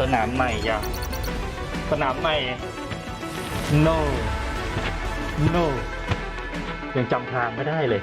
สนามใหม่ยังสนามใหม่ no no ยังจำทางไม่ได้เลย